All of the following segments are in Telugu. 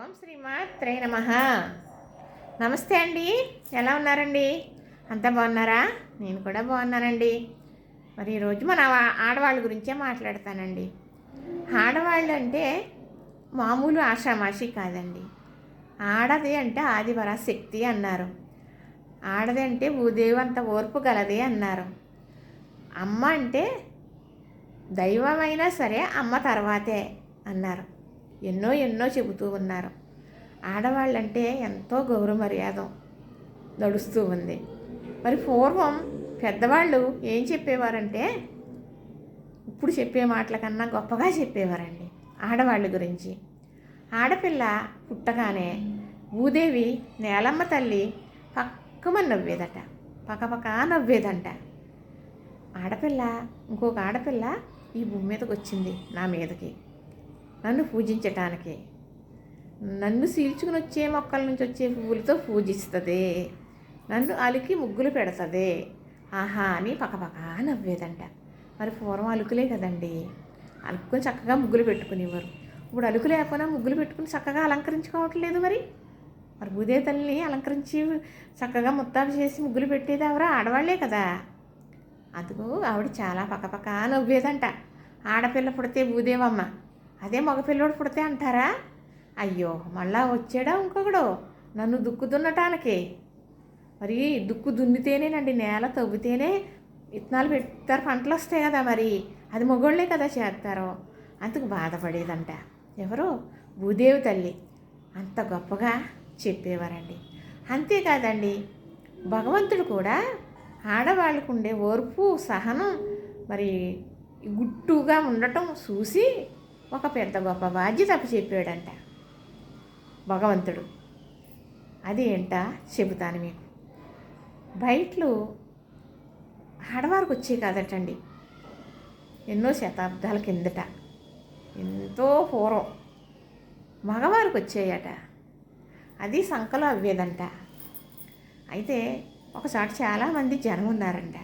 ఓం శ్రీమాత్రే నమ. నమస్తే అండి. ఎలా ఉన్నారండి? అంతా బాగున్నారా? నేను కూడా బాగున్నానండి. మరి ఈరోజు మన ఆడవాళ్ళ గురించే మాట్లాడతానండి. ఆడవాళ్ళు అంటే మామూలు ఆషామాషి కాదండి. ఆడది అంటే ఆదివర శక్తి అన్నారు. ఆడది అంటే భూదేవంత ఓర్పు గలది అన్నారు. అమ్మ అంటే దైవమైనా సరే అమ్మ తర్వాతే అన్నారు. ఎన్నో ఎన్నో చెబుతూ ఉన్నారు. ఆడవాళ్ళంటే ఎంతో గౌరవ మర్యాద నడుస్తూ ఉంది. మరి పూర్వం పెద్దవాళ్ళు ఏం చెప్పేవారంటే ఇప్పుడు చెప్పే మాటల కన్నా గొప్పగా చెప్పేవారండి ఆడవాళ్ళ గురించి. ఆడపిల్ల పుట్టగానే భూదేవి నేలమ్మ తల్లి పక్కమని నవ్వేదట పక్కపక్క నవ్వేదంట. ఆడపిల్ల ఇంకొక ఆడపిల్ల ఈ భూమి మీదకి వచ్చింది నా మీదకి. నన్ను పూజించటానికి. నన్ను సీల్చుకుని వచ్చే మొక్కల నుంచి వచ్చే పువ్వులతో పూజిస్తుంది. నన్ను అలికి ముగ్గులు పెడుతుంది. ఆహా అని పక్కపక్క నవ్వేదంట. మరి పూర్వం అలుకులే కదండి. అలుకుని చక్కగా ముగ్గులు పెట్టుకునేవారు. ఇప్పుడు అలుకు లేకపోయినా ముగ్గులు పెట్టుకుని చక్కగా అలంకరించుకోవట్లేదు మరి. మరి భూదే తల్లిని అలంకరించి చక్కగా ముత్తాలు చేసి ముగ్గులు పెట్టేది ఎవరో ఆడవాళ్ళే కదా. అందుకు ఆవిడ చాలా పక్కపక్క నవ్వేదంట. ఆడపిల్ల పుడితే భూదేవమ్మ అదే మగపిల్లోడు పుడితే అంటారా? అయ్యో మళ్ళా వచ్చాడా ఇంకొకడు? నన్ను దుక్కు దున్నటానికి మరి దుక్కు దున్నితేనేనండి నేల తవ్వితేనే విత్తనాలు పెడతారు పంటలు వస్తాయి కదా మరి. అది మొగోళ్ళే కదా చేస్తారు. అందుకు బాధపడేదంట. ఎవరు? భూదేవి తల్లి. అంత గొప్పగా చెప్పేవారండి. అంతేకాదండి భగవంతుడు కూడా ఆడవాళ్ళకు ఉండే ఓర్పు సహనం మరి గుట్టుగా ఉండటం చూసి ఒక పెద్ద గొప్ప బాధ్యత చెప్పాడంట. భగవంతుడు. అది ఏంట చెబుతాను మీకు. బయట్లు ఆడవారికి వచ్చే కాదటండి. ఎన్నో శతాబ్దాల కిందట. ఎంతో పూర్వం. మగవారికి వచ్చాయట. అది సంకలో అవ్వేదంట. అయితే ఒకసారి చాలామంది జనం ఉన్నారంట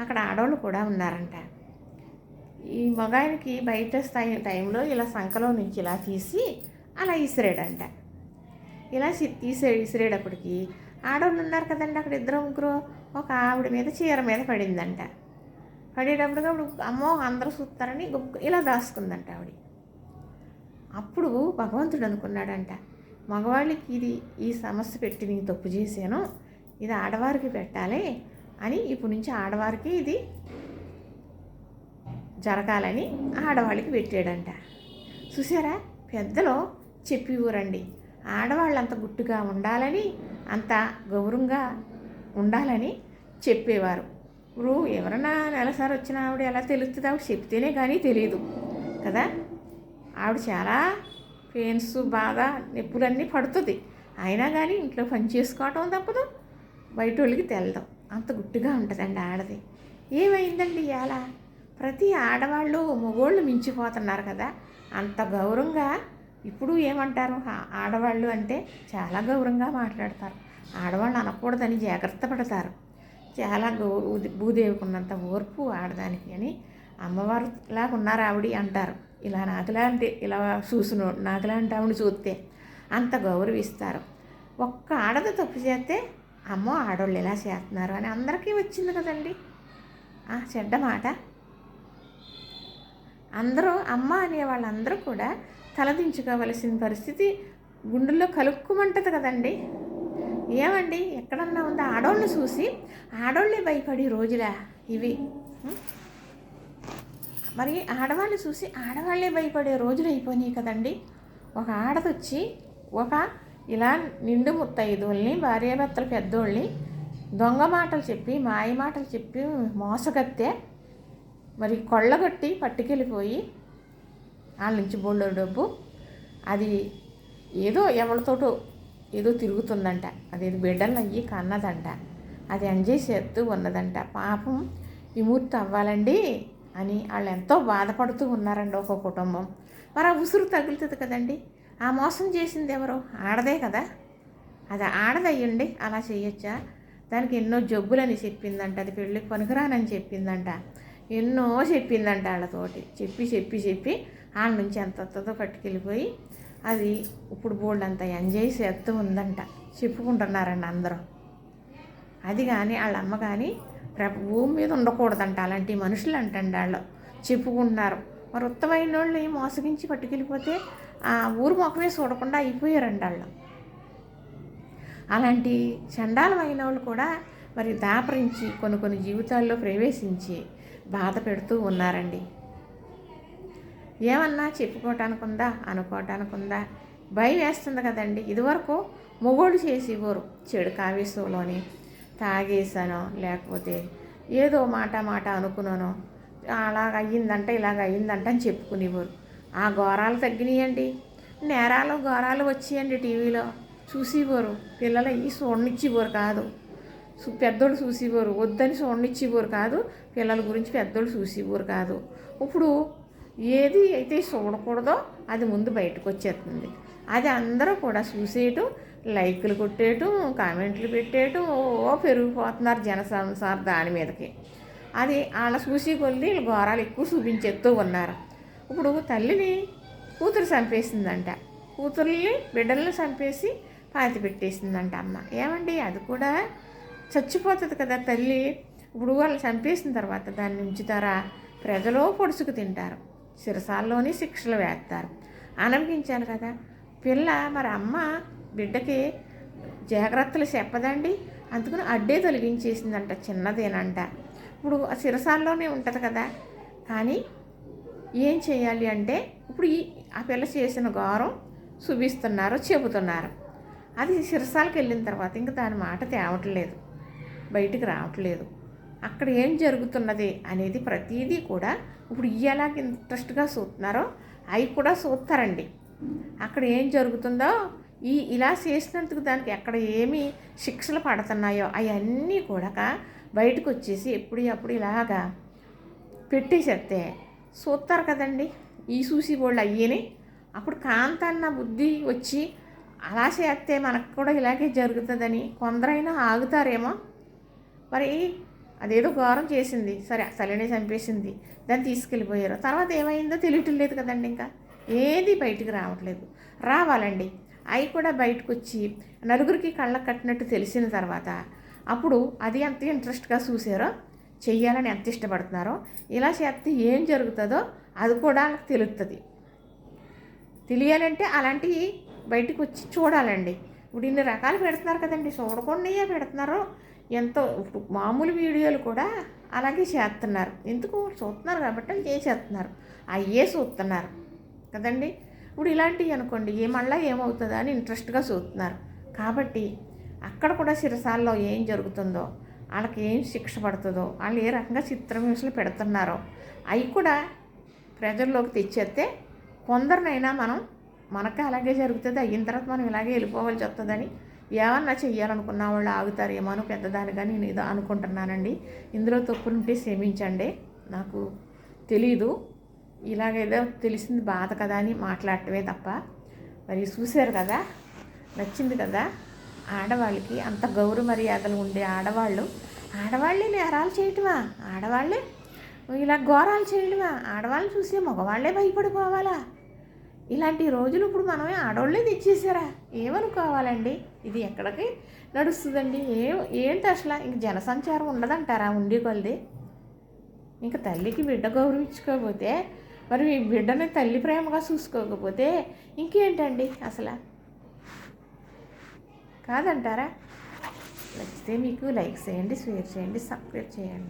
అక్కడ ఆడవాళ్ళు కూడా ఉన్నారంట. ఈ మగాయనకి బయట స్థాయి టైంలో ఇలా సంకలో నుంచి ఇలా తీసి అలా ఇసిరాడంట. ఇలా తీసే ఇసిరేటప్పటికి ఆడవాళ్ళు ఉన్నారు కదండి అక్కడ ఇద్దరు ముగ్గురు. ఒక ఆవిడ మీద చీర మీద పడిందంట. పడేటప్పుడు అప్పుడు అమ్మో అందరూ చూస్తారని ఇలా దాచుకుందంట ఆవిడ. అప్పుడు భగవంతుడు అనుకున్నాడంట మగవాళ్ళకి ఇది ఈ సమస్య పెట్టి నేను తప్పు చేశాను. ఇది ఆడవారికి పెట్టాలి అని ఇప్పుడు నుంచి ఆడవారికి ఇది జరగాలని ఆడవాళ్ళకి పెట్టాడంట. చూసారా పెద్దలు చెప్పి ఊరండి ఆడవాళ్ళు అంత గుట్టుగా ఉండాలని అంత గౌరవంగా ఉండాలని చెప్పేవారు. ఇప్పుడు ఎవరన్నా నెలసారి వచ్చిన ఆవిడ ఎలా తెలుస్తుంది? ఆవిడ చెప్తేనే కానీ తెలియదు కదా? ఆవిడ చాలా పెయిన్స్ బాగా నొప్పులన్నీ పడుతుంది. అయినా కానీ ఇంట్లో పని చేసుకోవటం తప్పదు. బయట వాళ్ళకి తెలదాం. అంత గుట్టుగా ఉంటుందండి ఆడది. ఏమైందండి ఇవాళ? ప్రతి ఆడవాళ్ళు మగోళ్ళు మించిపోతున్నారు కదా. అంత గౌరవంగా ఇప్పుడు ఏమంటారు? ఆడవాళ్ళు అంటే చాలా గౌరవంగా మాట్లాడతారు. ఆడవాళ్ళు అనకూడదని జాగ్రత్త పడతారు. చాలా గౌ భూదేవికున్నంత ఓర్పు ఆడదానికి అని అమ్మవారు లాగా ఉన్నారు ఆవిడ అంటారు. ఇలా నాకులాంటి ఇలా చూసిన నాకులాంటి ఆవిడ చూస్తే అంత గౌరవిస్తారు. ఒక్క ఆడది తప్పు చేస్తే అమ్మో ఆడవాళ్ళు ఎలా చేస్తున్నారు అని అందరికీ వచ్చింది కదండి. ఆ చెడ్డ మాట. అందరూ అమ్మ అనే వాళ్ళందరూ కూడా తలదించుకోవలసిన పరిస్థితి గుండెల్లో కలుక్కుమంటది కదండి. ఏమండి? ఎక్కడన్నా ఉందా? ఆడవాళ్ళని చూసి ఆడవాళ్ళే భయపడి రోజులా ఇవి మరి ఆడవాళ్ళు చూసి ఆడవాళ్ళే భయపడే రోజులు అయిపోయినాయి కదండి. ఒక ఆడదొచ్చి ఒక ఇలా నిండు ముత్తైదుల్ని భార్యాభర్తలు పెద్దోళ్ళని దొంగ మాటలు చెప్పి మాయ మాటలు చెప్పి మోసగత్తే మరి కొళ్ళగొట్టి పట్టుకెళ్ళిపోయి వాళ్ళ నుంచి బోళ్ళ డబ్బు. అది ఏదో ఎవరితోటో ఏదో తిరుగుతుందంట. అది బిడ్డలు అయ్యి కన్నదంట. అది ఎంజాయ్ చేస్తూ ఉన్నదంట. పాపం విమూర్తి అవ్వాలండి అని వాళ్ళు ఎంతో బాధపడుతూ ఉన్నారండి ఒక కుటుంబం. మరి ఆ ఉసురు తగులుతుంది కదండి. ఆ మోసం చేసింది ఎవరు? ఆడదే కదా. అది ఆడదయ్యండి అలా చేయొచ్చా? దానికి ఎన్నో జబ్బులని చెప్పిందంట. అది పెళ్ళికి పనికిరానని చెప్పిందంట. ఎన్నో చెప్పిందంట వాళ్ళతోటి చెప్పి చెప్పి చెప్పి వాళ్ళ నుంచి ఎంత వస్తుందో పట్టుకెళ్ళిపోయి అది ఇప్పుడు బోల్డ్ అంత ఎంజాయ్ చేస్తూ ఉందంట. చెప్పుకుంటున్నారండి అందరూ. అది కానీ వాళ్ళ అమ్మ కానీ భూమి మీద ఉండకూడదంట. అలాంటి మనుషులు అంటండి వాళ్ళు చెప్పుకుంటున్నారు. మరి ఉత్తమైన వాళ్ళని మోసగించి పట్టుకెళ్ళిపోతే ఆ ఊరు మొఖమే చూడకుండా అయిపోయారండి వాళ్ళు అలాంటి చండాలమైన వాళ్ళు కూడా మరి దాపరించి కొన్ని కొన్ని జీవితాల్లో ప్రవేశించి బాధ పెడుతూ ఉన్నారండి. ఏమన్నా చెప్పుకోవటానికి ఉందా అనుకోవటానికి ఉందా భయం వేస్తుంది కదండి. ఇదివరకు మొగోడు చేసేవారు చెడు కావేశంలోని తాగేసానో లేకపోతే ఏదో మాట మాట అనుకున్నానో అలాగ అయ్యిందంట ఇలాగ అయ్యిందంట అని చెప్పుకునేవారు. ఆ ఘోరాలు తగ్గినాయండి. నేరాలు ఘోరాలు వచ్చాయండి టీవీలో. చూసేవారు. పిల్లలు అయ్యి చూడనిచ్చేవారు కాదు. పెద్దోళ్ళు చూసేవారు వద్దని చూడనిచ్చేవారు కాదు. పిల్లల గురించి పెద్దోళ్ళు చూసేవారు కాదు. ఇప్పుడు ఏది అయితే చూడకూడదో అది ముందు బయటకు వచ్చేస్తుంది అది అందరూ కూడా చూసేయటం లైకులు కొట్టేయటం కామెంట్లు పెట్టేయటం ఓ పెరిగిపోతున్నారు జనసంసార్ దాని మీదకి. అది వాళ్ళ చూసి కొద్ది వీళ్ళు ఘోరాలు ఎక్కువ చూపించేస్తూ ఉన్నారు. ఇప్పుడు తల్లిని కూతురు చంపేసిందంట. కూతుర్ని బిడ్డల్ని చంపేసి పాతి పెట్టేసిందంట అమ్మ. ఏమండి? అది కూడా చచ్చిపోతుంది కదా తల్లి. ఇప్పుడు వాళ్ళు చంపేసిన తర్వాత దాన్ని ఉంచుతారా ప్రజలు పొడుచుకు తింటారు. సిరసాల్లోనే శిక్షలు వేస్తారు. ఆనందించాలి కదా. పిల్ల మరి అమ్మ బిడ్డకి జాగ్రత్తలు చెప్పదండి. అందుకని అడ్డే తొలగించేసిందంట చిన్నదేనంట. ఇప్పుడు ఆ సిరసాల్లోనే ఉంటుంది కదా. కానీ ఏం చేయాలి అంటే ఇప్పుడు ఈ ఆ పిల్ల చేసిన గౌరవం చూపిస్తున్నారు చెబుతున్నారు. అది సిరసాలకు వెళ్ళిన తర్వాత ఇంకా దాని మాట తేవట్లేదు. బయటికి రావట్లేదు. అక్కడ ఏం జరుగుతున్నది అనేది ప్రతిదీ కూడా ఇప్పుడు ఇయ్యేలాగా ఇంట్రెస్ట్గా చూస్తున్నారో అవి కూడా చూస్తారండి. అక్కడ ఏం జరుగుతుందో ఈ ఇలా చేసినందుకు దానికి ఎక్కడ ఏమి శిక్షలు పడుతున్నాయో అవన్నీ కూడా బయటకు వచ్చేసి ఎప్పుడు అప్పుడు ఇలాగా పెట్టేసేస్తే చూస్తారు కదండి. ఈ చూసి వాళ్ళు అయ్యని అప్పుడు కాంతన్న బుద్ధి వచ్చి అలా చేస్తే మనకు కూడా ఇలాగే జరుగుతుందని కొందరైనా ఆగుతారేమో. మరి అదేదో ఘోరం చేసింది. సరే అసలేనే చంపేసింది. దాన్ని తీసుకెళ్ళిపోయారు. తర్వాత ఏమైందో తెలియటం లేదు కదండి ఇంకా. ఏది బయటికి రావట్లేదు. రావాలండి. అవి కూడా బయటకు వచ్చి నలుగురికి కళ్ళకు కట్టినట్టు తెలిసిన తర్వాత అప్పుడు అది ఎంత ఇంట్రెస్ట్గా చూసారో చెయ్యాలని ఎంత ఇష్టపడుతున్నారో ఇలా చేస్తే ఏం జరుగుతుందో అది కూడా వాళ్ళకి తెలుస్తుంది తెలియాలంటే అలాంటివి బయటకు వచ్చి చూడాలండి. ఇప్పుడు ఇన్ని రకాలు పెడుతున్నారు కదండి. చూడకుండా పెడుతున్నారు ఎంతో ఇప్పుడు మామూలు వీడియోలు కూడా అలాగే చేస్తున్నారు. ఎందుకు? చూస్తున్నారు కాబట్టి వాళ్ళు చేసేస్తున్నారు. అయ్యే చూస్తున్నారు. కదండి? ఇప్పుడు ఇలాంటివి అనుకోండి ఏ మళ్ళీ ఏమవుతుందో అని ఇంట్రెస్ట్గా చూస్తున్నారు. కాబట్టి అక్కడ కూడా సిరసాల్లో ఏం జరుగుతుందో వాళ్ళకి ఏం శిక్ష పడుతుందో వాళ్ళు ఏ రకంగా చిత్రహింసలు పెడుతున్నారో అవి కూడా ప్రజల్లోకి తెచ్చేస్తే కొందరినైనా మనం మనకు అలాగే జరుగుతుంది అయిన తర్వాత మనం ఇలాగే వెళ్ళిపోవాల్సి వస్తుందని ఏమన్నా చెయ్యాలనుకున్న వాళ్ళు ఆగుతారేమో అని పెద్దదానిగా నేను ఏదో అనుకుంటున్నానండి. ఇందులో తప్పులుంటే క్షమించండి. నాకు తెలీదు. ఇలాగేదో తెలిసింది బాధ కదా అని మాట్లాడటమే తప్ప. మరి చూశారు కదా? నచ్చింది కదా? ఆడవాళ్ళకి అంత గౌరవ మర్యాదలు ఉండే ఆడవాళ్ళు ఆడవాళ్ళే నేరాలు చేయటమా? ఆడవాళ్ళే ఇలా ఘోరాలు చేయడమా ఆడవాళ్ళని చూసి మగవాళ్ళే భయపడిపోవాలా? ఇలాంటి రోజులు ఇప్పుడు మనమే ఆడవాళ్ళే తెచ్చేసారా? ఏమనుకోవాలండి? ఇది ఎక్కడికి నడుస్తుందండి? ఏం ఏంటి అసలు? ఇంక జనసంచారం ఉండదంటారా ఉండి కొలది? ఇంక తల్లికి బిడ్డ గౌరవించుకోకపోతే మరి మీ బిడ్డని తల్లి ప్రేమగా చూసుకోకపోతే ఇంకేంటండి అసలు? కాదంటారా? నచ్చితే మీకు లైక్ చేయండి షేర్ చేయండి సబ్స్క్రైబ్ చేయండి.